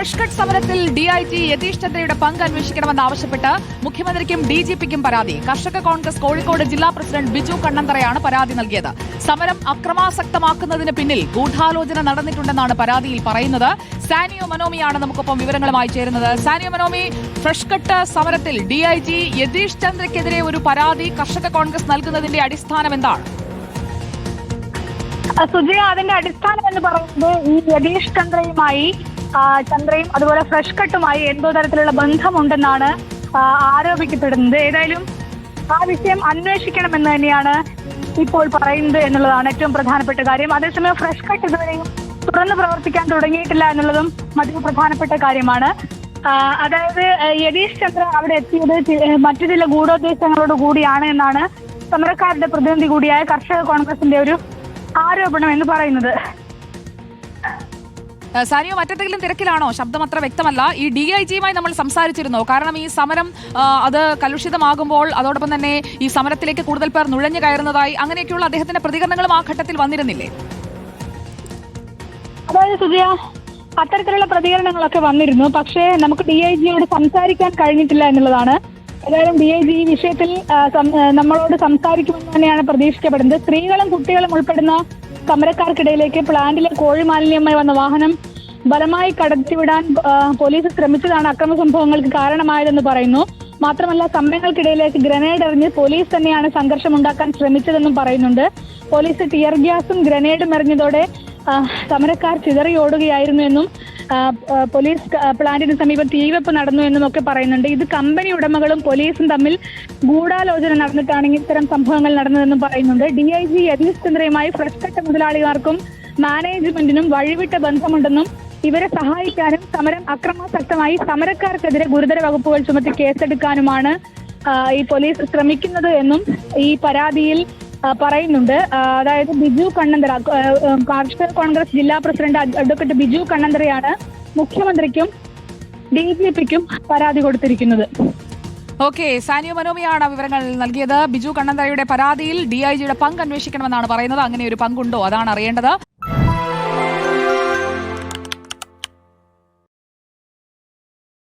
Fresh cut സമരത്തിൽ D I G Yathish ചന്ദ്രയുടെ പങ്ക് അന്വേഷിക്കണമെന്നാവശ്യപ്പെട്ട് മുഖ്യമന്ത്രിക്കും ഡി ജി പിക്കും പരാതി. കർഷക കോൺഗ്രസ് കോഴിക്കോട് ജില്ലാ പ്രസിഡന്റ് ബിജു കണ്ണന്തറയാണ് പരാതി നൽകിയത്. സമരം അക്രമാസക്തമാക്കുന്നതിന് പിന്നിൽ ഗൂഢാലോചന നടന്നിട്ടുണ്ടെന്നാണ് പരാതിയിൽ പറയുന്നത്. സാനിയോ മനോമിയാണ് നമുക്കൊപ്പം വിവരങ്ങളുമായി ചേരുന്നത്. സാനിയോ മനോമി ഫ്രഷ് കട്ട് സമരത്തിൽ ഡി ഐ ജി യതീഷ് ചന്ദ്രയ്ക്കെതിരെ ഒരു പരാതി കർഷക കോൺഗ്രസ് നൽകുന്നതിന്റെ അടിസ്ഥാനം എന്താണ്? സുജയ അതിന്റെ അടിസ്ഥാനം എന്ന് പറയുന്നത് ഈ യതീഷ് ചന്ദ്രയുമായി ചന്ദ്രയും അതുപോലെ ഫ്രഷ് കട്ടുമായി എന്തോ തരത്തിലുള്ള ബന്ധമുണ്ടെന്നാണ് ആരോപിക്കപ്പെടുന്നത്. ഏതായാലും ആ വിഷയം അന്വേഷിക്കണമെന്ന് തന്നെയാണ് ഇപ്പോൾ പറയുന്നത് എന്നുള്ളതാണ് ഏറ്റവും പ്രധാനപ്പെട്ട കാര്യം. അതേസമയം ഫ്രഷ് കട്ട് ഇതുവരെയും തുറന്നു പ്രവർത്തിക്കാൻ തുടങ്ങിയിട്ടില്ല എന്നുള്ളതും മറ്റൊരു പ്രധാനപ്പെട്ട കാര്യമാണ്. അതായത് യതീഷ് ചന്ദ്ര അവിടെ എത്തിയത് മറ്റു ചില ഗൂഢോദ്ദേശങ്ങളോട് കൂടിയാണ് എന്നാണ് സമരക്കാരുടെ പ്രതിനിധി കൂടിയായ കർഷക കോൺഗ്രസിന്റെ ഒരു ആരോപണം എന്ന് പറയുന്നത്. സാനിയോ മറ്റെന്തെങ്കിലും തിരക്കിലാണോ? ശബ്ദം അത്ര വ്യക്തമല്ല. ഈ ഡി ഐ ജിയുമായി നമ്മൾ സംസാരിച്ചിരുന്നോ? കാരണം ഈ സമരം അത് കലുഷിതമാകുമ്പോൾ അതോടൊപ്പം തന്നെ ഈ സമരത്തിലേക്ക് കൂടുതൽ പേർ നുഴഞ്ഞു കയറുന്നതായി അങ്ങനെയൊക്കെയുള്ള അദ്ദേഹത്തിന്റെ പ്രതികരണങ്ങളും ആ ഘട്ടത്തിൽ വന്നിരുന്നില്ലേ? അതായത് അത്തരത്തിലുള്ള പ്രതികരണങ്ങളൊക്കെ വന്നിരുന്നു. പക്ഷേ നമുക്ക് ഡി ഐ ജിയോട് സംസാരിക്കാൻ കഴിഞ്ഞിട്ടില്ല എന്നുള്ളതാണ്. ഏതായാലും ഡി ഐ ജി ഈ വിഷയത്തിൽ നമ്മളോട് സംസാരിക്കുമെന്ന് തന്നെയാണ് പ്രതീക്ഷിക്കപ്പെടുന്നത്. സ്ത്രീകളും കുട്ടികളും ഉൾപ്പെടുന്ന സമരക്കാർക്കിടയിലേക്ക് പ്ലാന്റിലെ കോഴി മാലിന്യമായി വന്ന വാഹനം ബലമായി കടത്തിവിടാൻ പോലീസ് ശ്രമിച്ചതാണ് അക്രമ സംഭവങ്ങൾക്ക് കാരണമായതെന്ന് പറയുന്നു. മാത്രമല്ല സമരങ്ങൾക്കിടയിലേക്ക് ഗ്രനേഡ് എറിഞ്ഞ് പോലീസ് തന്നെയാണ് സംഘർഷം ഉണ്ടാക്കാൻ ശ്രമിച്ചതെന്നും പറയുന്നുണ്ട്. പോലീസ് ടിയർ ഗ്യാസും ഗ്രനേഡും എറിഞ്ഞതോടെ സമരക്കാർ ചിതറി ഓടുകയായിരുന്നു എന്നും പോലീസ് പ്ലാന്റിന് സമീപം തീവെപ്പ് നടന്നു എന്നും ഒക്കെ പറയുന്നുണ്ട്. ഇത് കമ്പനി ഉടമകളും പോലീസും തമ്മിൽ ഗൂഢാലോചന നടന്നിട്ടാണ് ഇത്തരം സംഭവങ്ങൾ നടന്നതെന്നും പറയുന്നുണ്ട്. ഡി ഐ ജി യതീഷ് ചന്ദ്രയുമായി ഫ്രഷ് കട്ട് മുതലാളിമാർക്കും മാനേജ്മെന്റിനും വഴിവിട്ട ബന്ധമുണ്ടെന്നും ഇവരെ സഹായിക്കാനും സമരം അക്രമാസക്തമായി സമരക്കാർക്കെതിരെ ഗുരുതര വകുപ്പുകൾ ചുമത്തി കേസെടുക്കാനുമാണ് ഈ പോലീസ് ശ്രമിക്കുന്നത് എന്നും ഈ പരാതിയിൽ പറയുന്നുണ്ട്. അതായത് ബിജു കണ്ണന്തറ കാർഷിക കോൺഗ്രസ് ജില്ലാ പ്രസിഡന്റ് അഡ്വക്കേറ്റ് ബിജു കണ്ണന്തറയാണ് മുഖ്യമന്ത്രിക്കും ഡി ജി പിക്കും പരാതി കൊടുത്തിരിക്കുന്നത്. ഓക്കെ സാനിയോ മനോമിയാണ് വിവരങ്ങൾ നൽകിയത്. ബിജു കണ്ണന്തറയുടെ പരാതിയിൽ ഡി ഐ ജിയുടെ പങ്ക് അന്വേഷിക്കണമെന്നാണ് പറയുന്നത്. അങ്ങനെ ഒരു പങ്കുണ്ടോ? അതാണ് അറിയേണ്ടത്.